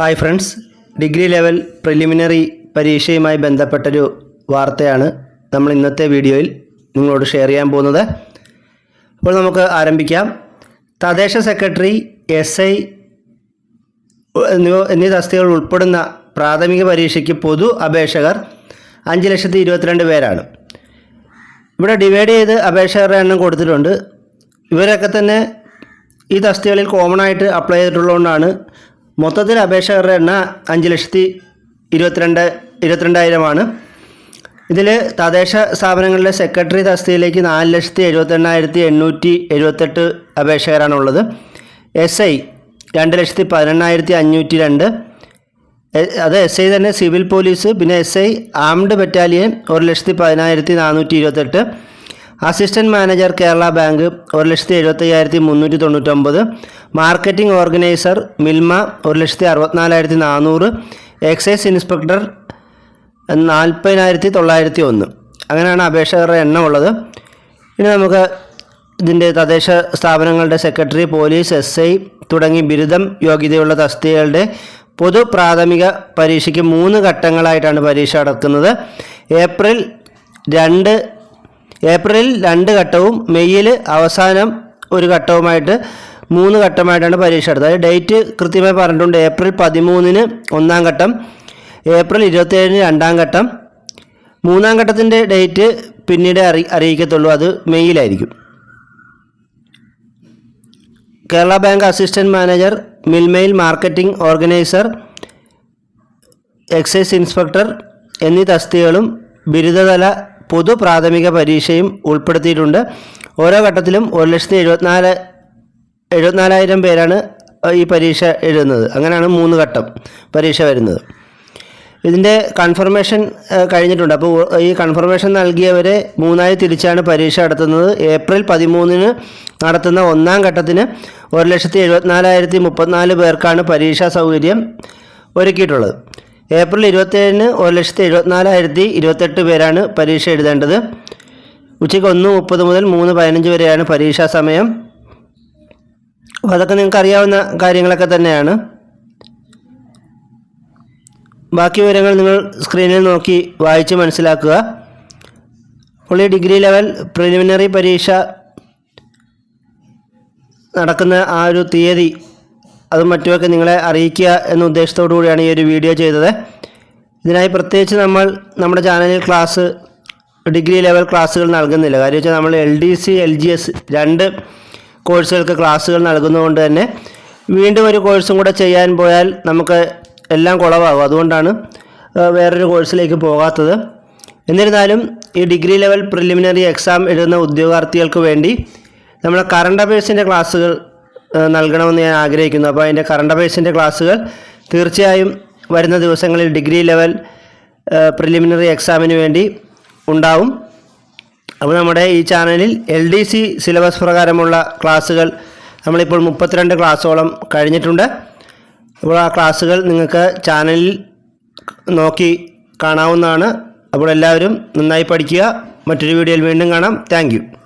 Hi friends. Degree level preliminary പരീക്ഷയുമായി ബന്ധപ്പെട്ടൊരു വാർത്തയാണ് നമ്മൾ ഇന്നത്തെ വീഡിയോയിൽ നിങ്ങളോട് ഷെയർ ചെയ്യാൻ പോകുന്നത്. അപ്പോൾ നമുക്ക് ആരംഭിക്കാം. തദ്ദേശ സെക്രട്ടറി എസ് ഐ എന്നീ തസ്തികകൾ ഉൾപ്പെടുന്ന പ്രാഥമിക പരീക്ഷയ്ക്ക് പൊതു അപേക്ഷകർ അഞ്ച് ലക്ഷത്തി ഇരുപത്തിരണ്ട് പേരാണ്. ഇവിടെ ഡിവൈഡ് ചെയ്ത് അപേക്ഷകരുടെ എണ്ണം കൊടുത്തിട്ടുണ്ട്. ഇവരൊക്കെ തന്നെ ഈ തസ്തികളിൽ കോമൺ ആയിട്ട് അപ്ലൈ ചെയ്തിട്ടുള്ളതുകൊണ്ടാണ് മൊത്തത്തിൽ അപേക്ഷകരുടെ എണ്ണം അഞ്ച് ലക്ഷത്തി ഇരുപത്തിരണ്ട് ഇരുപത്തിരണ്ടായിരമാണ്. ഇതിൽ തദ്ദേശ സ്ഥാപനങ്ങളിലെ സെക്രട്ടറി തസ്തിയിലേക്ക് നാല് ലക്ഷത്തി എഴുപത്തെണ്ണായിരത്തി എണ്ണൂറ്റി എഴുപത്തെട്ട് അപേക്ഷകരാണുള്ളത്. എസ് ഐ രണ്ട് ലക്ഷത്തി പതിനെണ്ണായിരത്തി അഞ്ഞൂറ്റി രണ്ട്. അത് എസ് ഐ തന്നെ സിവിൽ പോലീസ് പിന്നെ എസ് ഐ ആംഡ് ബറ്റാലിയൻ ഒരു ലക്ഷത്തി പതിനായിരത്തി നാനൂറ്റി ഇരുപത്തെട്ട്. അസിസ്റ്റന്റ് മാനേജർ കേരള ബാങ്ക് ഒരു ലക്ഷത്തി എഴുപത്തയ്യായിരത്തി മുന്നൂറ്റി തൊണ്ണൂറ്റൊമ്പത് മാർക്കറ്റിംഗ് ഓർഗനൈസർ മിൽമ ഒരു ലക്ഷത്തി അറുപത്തിനാലായിരത്തി നാനൂറ് എക്സൈസ് ഇൻസ്പെക്ടർ നാൽപ്പതിനായിരത്തി തൊള്ളായിരത്തി ഒന്ന് അങ്ങനെയാണ് അപേക്ഷകരുടെ എണ്ണം ഉള്ളത് ഇനി നമുക്ക് ഇതിന്റെ തദ്ദേശ സ്ഥാപനങ്ങളുടെ സെക്രട്ടറി പോലീസ് എസ് ഐ തുടങ്ങി ബിരുദം യോഗ്യതയുള്ള തസ്തികകളുടെ പൊതു പ്രാഥമിക പരീക്ഷയ്ക്ക് മൂന്ന് ഘട്ടങ്ങളായിട്ടാണ് പരീക്ഷ നടക്കുന്നത് ഏപ്രിൽ രണ്ട് ഏപ്രിലിൽ രണ്ട് ഘട്ടവും മെയ്യിൽ അവസാനം ഒരു ഘട്ടവുമായിട്ട് മൂന്ന് ഘട്ടമായിട്ടാണ് പരീക്ഷ എടുത്തത് അതായത് ഡേറ്റ് കൃത്യമായി പറഞ്ഞിട്ടുണ്ട്. ഏപ്രിൽ പതിമൂന്നിന് ഒന്നാം ഘട്ടം ഏപ്രിൽ ഇരുപത്തേഴിന് രണ്ടാം ഘട്ടം. മൂന്നാം ഘട്ടത്തിന്റെ ഡേറ്റ് പിന്നീട് അറി അറിയിക്കത്തുള്ളൂ. അത് മെയ്യിലായിരിക്കും. കേരള ബാങ്ക് അസിസ്റ്റന്റ് മാനേജർ മിൽമെയിൽ മാർക്കറ്റിംഗ് ഓർഗനൈസർ എക്സൈസ് ഇൻസ്പെക്ടർ എന്നീ തസ്തികകളും ബിരുദതല പൊതു പ്രാഥമിക പരീക്ഷയും ഉൾപ്പെടുത്തിയിട്ടുണ്ട്. ഓരോ ഘട്ടത്തിലും ഒരു ലക്ഷത്തി എഴുപത്തിനാല് എഴുപത്തിനാലായിരം പേരാണ് ഈ പരീക്ഷ എഴുതുന്നത്. അങ്ങനെയാണ് മൂന്ന് ഘട്ടം പരീക്ഷ വരുന്നത്. ഇതിന്റെ കൺഫർമേഷൻ കഴിഞ്ഞിട്ടുണ്ട്. അപ്പോൾ ഈ കൺഫർമേഷൻ നൽകിയവരെ മൂന്നായി തിരിച്ചാണ് പരീക്ഷ നടത്തുന്നത്. ഏപ്രിൽ പതിമൂന്നിന് നടത്തുന്ന ഒന്നാം ഘട്ടത്തിന് ഒരു ലക്ഷത്തി എഴുപത്തിനാലായിരത്തി മുപ്പത്തിനാല് പേർക്കാണ് പരീക്ഷാ സൗകര്യം ഒരുക്കിയിട്ടുള്ളത്. ഏപ്രിൽ ഇരുപത്തേഴിന് ഒരു ലക്ഷത്തി എഴുപത്തിനാലായിരത്തി ഇരുപത്തെട്ട് പേരാണ് പരീക്ഷ എഴുതേണ്ടത്. ഉച്ചയ്ക്ക് ഒന്ന് മുപ്പത് മുതൽ മൂന്ന് പതിനഞ്ച് വരെയാണ് പരീക്ഷാ സമയം. അപ്പോൾ അതൊക്കെ നിങ്ങൾക്ക് അറിയാവുന്ന കാര്യങ്ങളൊക്കെ തന്നെയാണ്. ബാക്കി വിവരങ്ങൾ നിങ്ങൾ സ്ക്രീനിൽ നോക്കി വായിച്ച് മനസ്സിലാക്കുക. അപ്പോൾ ഡിഗ്രി ലെവൽ പ്രിലിമിനറി പരീക്ഷ നടക്കുന്ന ആ ഒരു തീയതി അതും മറ്റുമൊക്കെ നിങ്ങളെ അറിയിക്കുക എന്ന ഉദ്ദേശത്തോടു കൂടിയാണ് ഈ ഒരു വീഡിയോ ചെയ്തത്. ഇതിനായി പ്രത്യേകിച്ച് നമ്മൾ നമ്മുടെ ചാനലിൽ ക്ലാസ് ഡിഗ്രി ലെവൽ ക്ലാസ്സുകൾ നൽകുന്നില്ല. കാര്യം വെച്ചാൽ നമ്മൾ L D C L G S രണ്ട് കോഴ്സുകൾക്ക് ക്ലാസ്സുകൾ നൽകുന്നതുകൊണ്ട് തന്നെ വീണ്ടും ഒരു കോഴ്സും കൂടെ ചെയ്യാൻ പോയാൽ നമുക്ക് എല്ലാം കുളവാകും. അതുകൊണ്ടാണ് വേറൊരു കോഴ്സിലേക്ക് പോകാത്തത്. എന്നിരുന്നാലും ഈ ഡിഗ്രി ലെവൽ പ്രിലിമിനറി എക്സാം എഴുതുന്ന ഉദ്യോഗാർത്ഥികൾക്ക് വേണ്ടി നമ്മളെ കറണ്ട് അഫയേഴ്സിന്റെ ക്ലാസ്സുകൾ നൽകണമെന്ന് ഞാൻ ആഗ്രഹിക്കുന്നു. അപ്പോൾ അതിന്റെ കറണ്ട് അഫയേഴ്സിന്റെ ക്ലാസ്സുകൾ തീർച്ചയായും വരുന്ന ദിവസങ്ങളിൽ ഡിഗ്രി ലെവൽ പ്രിലിമിനറി എക്സാമിന് വേണ്ടി ഉണ്ടാവും. അപ്പോൾ നമ്മുടെ ഈ ചാനലിൽ എൽ ഡി സി സിലബസ് പ്രകാരമുള്ള ക്ലാസ്സുകൾ നമ്മളിപ്പോൾ മുപ്പത്തിരണ്ട് ക്ലാസ്സോളം കഴിഞ്ഞിട്ടുണ്ട്. അപ്പോൾ ആ ക്ലാസ്സുകൾ നിങ്ങൾക്ക് ചാനലിൽ നോക്കി കാണാവുന്നതാണ്. അപ്പോൾ എല്ലാവരും നന്നായി പഠിക്കുക. മറ്റൊരു വീഡിയോയിൽ വീണ്ടും കാണാം. താങ്ക്